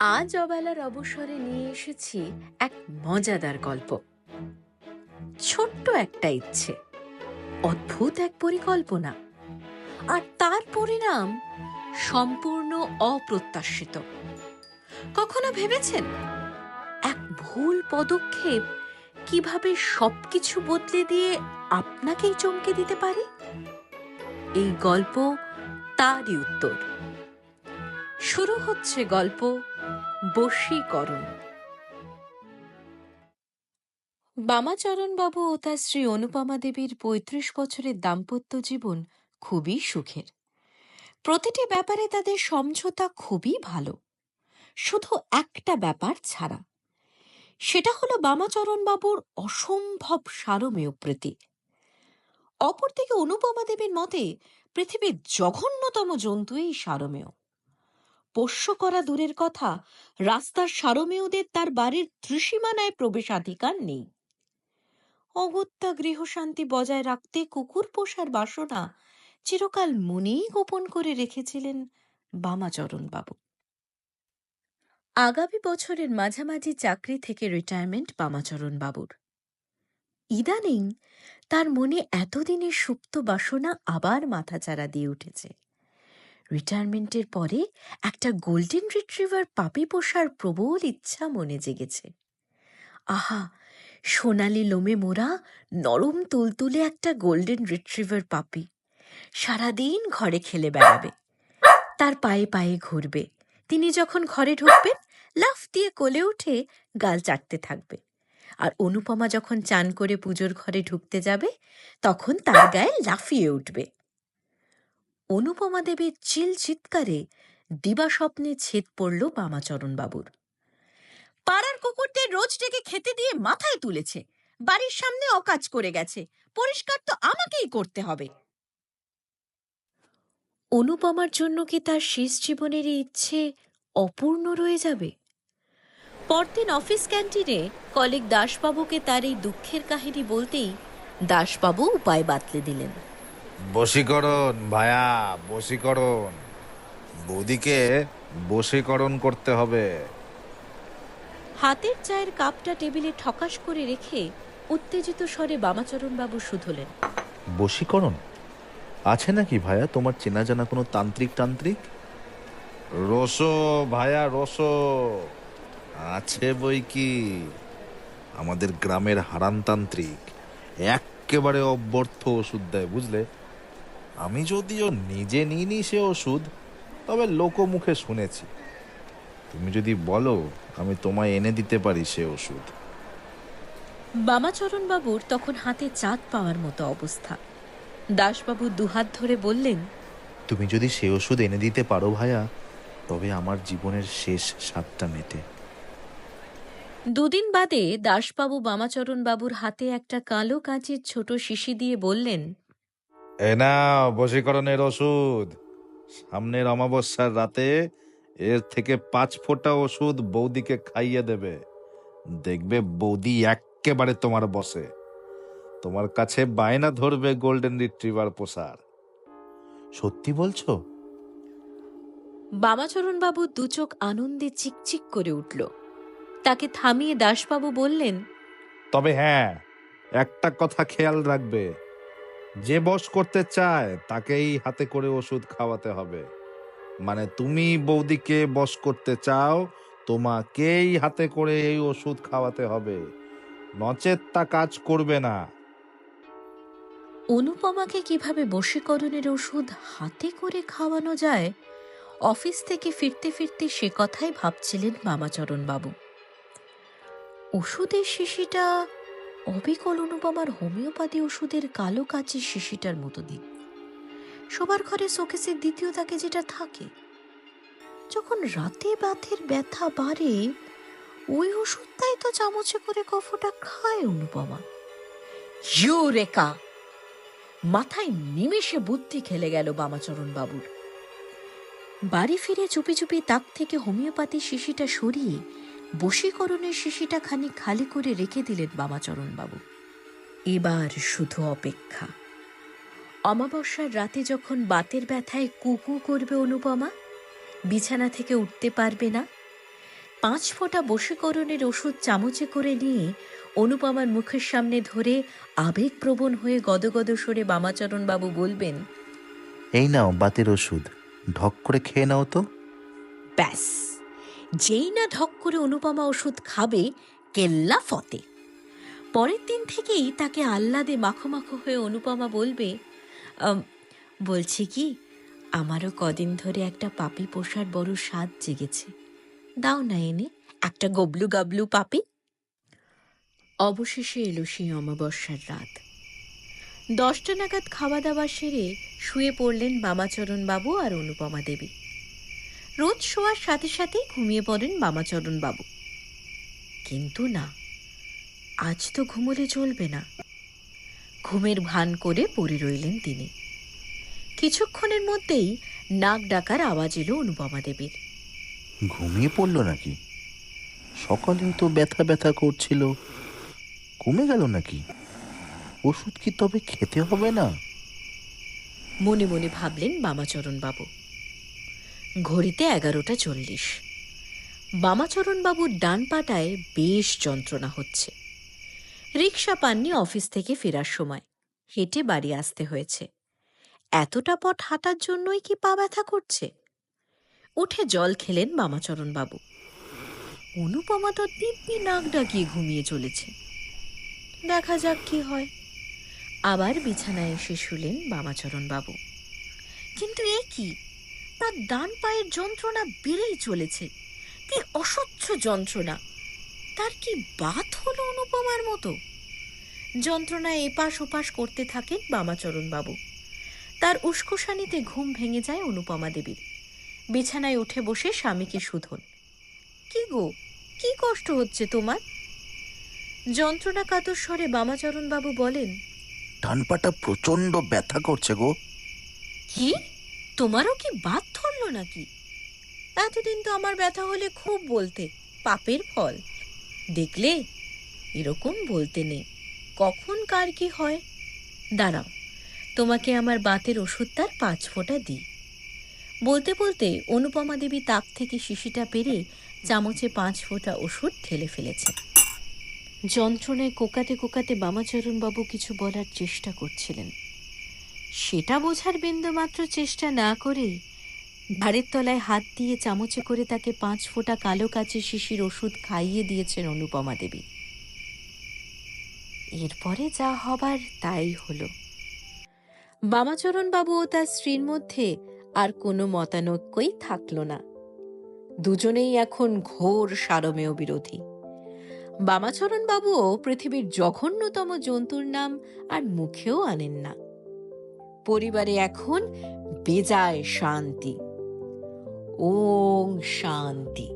আজ অবেলার অবসরে নিয়ে এসেছি এক মজাদার গল্প। ছোট্ট একটা ইচ্ছে, অদ্ভুত এক পরিকল্পনা, আর তার পরিণাম সম্পূর্ণ অপ্রত্যাশিত। কখনো ভেবেছেন এক ভুল পদক্ষেপ কীভাবে সবকিছু বদলে দিয়ে আপনাকেই চমকে দিতে পারে? এই গল্প তারই উত্তর। শুরু হচ্ছে গল্প বশীকরণ। বামাচরণবাবু ও তার শ্রী অনুপমা দেবীর পঁয়ত্রিশ বছরের দাম্পত্য জীবন খুবই সুখের। প্রতিটি ব্যাপারে তাদের সমঝোতা খুবই ভালো। শুধু একটা ব্যাপার ছাড়া। সেটা হলো বামাচরণবাবুর অসম্ভব সারমেয় প্রীতি। অপরদিকে অনুপমা দেবীর মতে পৃথিবীর জঘন্যতম জন্তু এই সারমেয়। পোষ্য করা দূরের কথা, রাস্তার সারমেয়দের তার বাড়ির ত্রিসীমানায় প্রবেশাধিকার নেই। অগত্যা গৃহশান্তি বজায় রাখতে কুকুর পোষার বাসনা চিরকাল মনেই গোপন করে রেখেছিলেন বামাচরণবাবু। আগামী বছরের মাঝামাঝি চাকরি থেকে রিটায়ারমেন্ট বামাচরণ বাবুর ইদানিং তার মনে এতদিনের সুপ্ত বাসনা আবার মাথাচাড়া দিয়ে উঠেছে। রিটায়ারমেন্টের পরে একটা গোল্ডেন রিট্রিভার পাপি পোষার প্রবল ইচ্ছা মনে জেগেছে। আহা, সোনালি লোমে মোড়া নরম তুলতুলে একটা গোল্ডেন রিট্রিভার পাপি সারাদিন ঘরে খেলে বেড়াবে। তার পায়ে পায়ে ঘুরবে। তিনি যখন ঘরে ঢুকবেন, লাফ দিয়ে কোলে উঠে গাল চাটতে থাকবে। আর অনুপমা যখন চান করে পুজোর ঘরে ঢুকতে যাবে, তখন তার গায়ে লাফিয়ে উঠবে। অনুপমা দেবীর চিল চিৎকারে দিবা স্বপ্নে ছেদ পড়ল বামাচরণ বাবুর পাড়ার কুকুরদের রোজ ডেকে খেতে দিয়ে মাথায় তুলেছে। বাড়ির সামনে অকাজ করে গেছে। পরিষ্কার তো আমাকেই করতে হবে। অনুপমার জন্য কি তার শেষ জীবনের ইচ্ছে অপূর্ণ রয়ে যাবে? পরদিন অফিস ক্যান্টিনে কলিক দাসবাবুকে তার এই দুঃখের কাহিনী বলতেই দাসবাবু উপায় বাতলে দিলেন। বশীকরণ ভায়া বশীকরণ। বৌদিকে বশীকরণ করতে হবে। হাতের চায়ের কাপটা টেবিলে ঠকাস করে রেখে উত্তেজিত স্বরে বামাচরণবাবু শুধলেন। বশীকরণ? আছে নাকি ভায়া তোমার চেনা জানা কোনো তান্ত্রিক তান্ত্রিক রসো ভায়া রসো। আছে বই কি? আমাদের গ্রামের হারানতান্ত্রিক। একেবারে অব্যর্থ ওষুধ দেয় বুঝলে? আমি যদিও নিজে নিইনি সে ওষুধ তবে লোকমুখে শুনেছি। তুমি যদি বলো আমি তোমায় এনে দিতে পারি সে ওষুধ। বামাচরণ বাবুর তখন হাতে চাঁদ পাওয়ার মতো অবস্থা। দাসবাবু দুহাত ধরে বললেন তুমি যদি সে ওষুধ এনে দিতে পারো ভাইয়া তবে আমার জীবনের শেষ স্বাদটা মেটে। দুদিন বাদে দাসবাবু বামাচরণ বাবুর হাতে একটা কালো কাঁচের ছোট শিশি দিয়ে বললেন এ না বশীকরণের ওষুধ। সামনের অমাবস্যার রাতে এর থেকে পাঁচ ফোঁটা ওষুধ বৌদিকে খাইয়ে দেবে। দেখবে বৌদি একেবারে তোমার বসে। তোমার কাছে বায়না ধরবে গোল্ডেন রিট্রিভার পোষার সত্যি বলছো? বামাচরণ বাবু দুচোখ আনন্দে চিকচিক করে উঠল। তাকে থামিয়ে দাসবাবু বললেন তবে হ্যাঁ একটা কথা খেয়াল রাখবে। যে বস করতে চায়, তাকেই হাতে করে ওষুধ খাওয়াতে হবে। মানে তুমি বৌদিকে বস করতে চাও, তোমাকেই হাতে করে এই ওষুধ খাওয়াতে হবে। নচেত তা কাজ করবে না। অনুপমাকে কীভাবে বশীকরণের ওষুধ হাতে করে খাওয়ানো যায়, অফিস থেকে ফিরতে ফিরতে সে কথাই ভাবছিলেন বামাচরণ বাবু ওষুধের শিশিটা অবিকল অনুপমার হোমিওপ্যাথি ওষুধের কালো কাচের শিশিটার মতো দিক সবার ঘরে শোকেসের দ্বিতীয় তাকে যেটা থাকে, যখন রাতে বাতের ব্যথা বাড়ে, ওই ওষুধটাই তো চামচে করে কফটা খায় অনুপমা। ইউরেকা মাথায় নিমেষে বুদ্ধি খেলে গেল বামাচরণ বাবুর বাড়ি ফিরে চুপি চুপি তাক থেকে হোমিওপ্যাথি শিশিটা সরিয়ে বশীকরণের শিশিটা খানি খালি করে রেখে দিলেন বাবু এবার শুধু অপেক্ষা। অমাবস্যার রাতে যখন বাতের ব্যথায় কুকু করবে অনুপমা বিছানা থেকে উঠতে পারবে না পাঁচ ফোঁটা বশীকরণের ওষুধ চামচে করে নিয়ে অনুপমার মুখের সামনে ধরে আবেগপ্রবণ হয়ে গদগদ সরে বাবু বলবেন এই নাও বাতের ওষুধ ঢক করে খেয়ে নাও তো। ব্যাস। যেই না ঢক করে অনুপমা ওষুধ খাবে, কেল্লা ফতে। পরের দিন থেকেই তাকে আহ্লাদে মাখো মাখো হয়ে অনুপমা বলবে বলছি কি, আমারও কদিন ধরে একটা পাপি পোষার বড় স্বাদ জেগেছে। দাও না এনে একটা গবলু গাবলু পাপি। অবশেষে এলো সেই অমাবস্যার রাত। দশটা নাগাদ খাওয়া দাওয়া সেরে শুয়ে পড়লেন বামাচরণ বাবু আর অনুপমা দেবী। রোজ শোয়ার সাথে সাথেই ঘুমিয়ে পড়েন বামাচরণ বাবু। কিন্তু না আজ তো ঘুমোলে চলবে না। ঘুমের ভান করে পড়ে রইলেন তিনি। কিছুক্ষণের মধ্যেই নাক ডাকার আওয়াজ এলো অনুপমা দেবীর। ঘুমিয়ে পড়ল নাকি? সকালেও তো ব্যথা ব্যথা করছিল। কমে গেল নাকি? ওষুধ কি তবে খেতে হবে না? মনে মনে ভাবলেন বামাচরণ বাবু। ঘড়িতে এগারোটা চল্লিশ। বামাচরণ বাবুর ডান পাটায় বেশ যন্ত্রণা হচ্ছে। রিক্সা পাননি অফিস থেকে ফেরার সময়। হেঁটে বাড়ি আসতে হয়েছে। এতটা পথ হাঁটার জন্যই কি পা ব্যথা করছে? উঠে জল খেলেন বামাচরণ বাবু অনুপমা তো দিব্যি নাক ডাকিয়ে ঘুমিয়ে চলেছে। দেখা যাক কি হয়। আবার বিছানায় এসে শুলেন বামাচরণ বাবু কিন্তু এ কি? তার ডান পায়ের যন্ত্রণা বেড়েই চলেছে। কি অসহ্য যন্ত্রণা। তার কি বাত হলো অনুপমার মতো? যন্ত্রণায় এপাশ ওপাশ করতে থাকেন বামাচরণ বাবু তার উস্কোসানিতে ঘুম ভেঙে যায় অনুপমা দেবীর। বিছানায় উঠে বসে স্বামীকে শুধন। কি গো কি কষ্ট হচ্ছে তোমার? যন্ত্রণা কাতর স্বরে বামাচরণ বাবু বলেন ডান পাটা প্রচণ্ড ব্যথা করছে গো। কি? তোমারও কি বাদ ধরলো নাকি? এতদিন তো আমার ব্যথা হলে খুব বলতে, পাপের ফল। দেখলে? এরকম বলতে নেই। কখন কার কি হয়? দাঁড়াও, তোমাকে আমার বাতের ওষুধটার পাঁচ ফোঁটা দিই। বলতে বলতে অনুপমা দেবী তাক থেকে শিশিটা পেরে চামচে পাঁচ ফোঁটা ওষুধ ঢেলে ফেলেছে। যন্ত্রণায় কোকাতে কোকাতে বামাচরণবাবু কিছু বলার চেষ্টা করছিলেন। সেটা বোঝার বিন্দুমাত্র চেষ্টা না করেই ঘাড়ের তলায় হাত দিয়ে চামচে করে তাকে পাঁচ ফোঁটা কালো কাচে শিশির ওষুধ খাইয়ে দিয়েছেন অনুপমা দেবী। এরপরে যা হবার তাই হলো। বামাচরণ বাবু ও তার স্ত্রীর মধ্যে আর কোনো মতানৈক্যই থাকল না। দুজনেই এখন ঘোর সারমেয় বিরোধী। বামাচরণ বাবুও পৃথিবীর জঘন্যতম জন্তুর নাম আর মুখেও আনেন না। পরিবারে এখন বেজায় শান্তি। ওং শান্তি।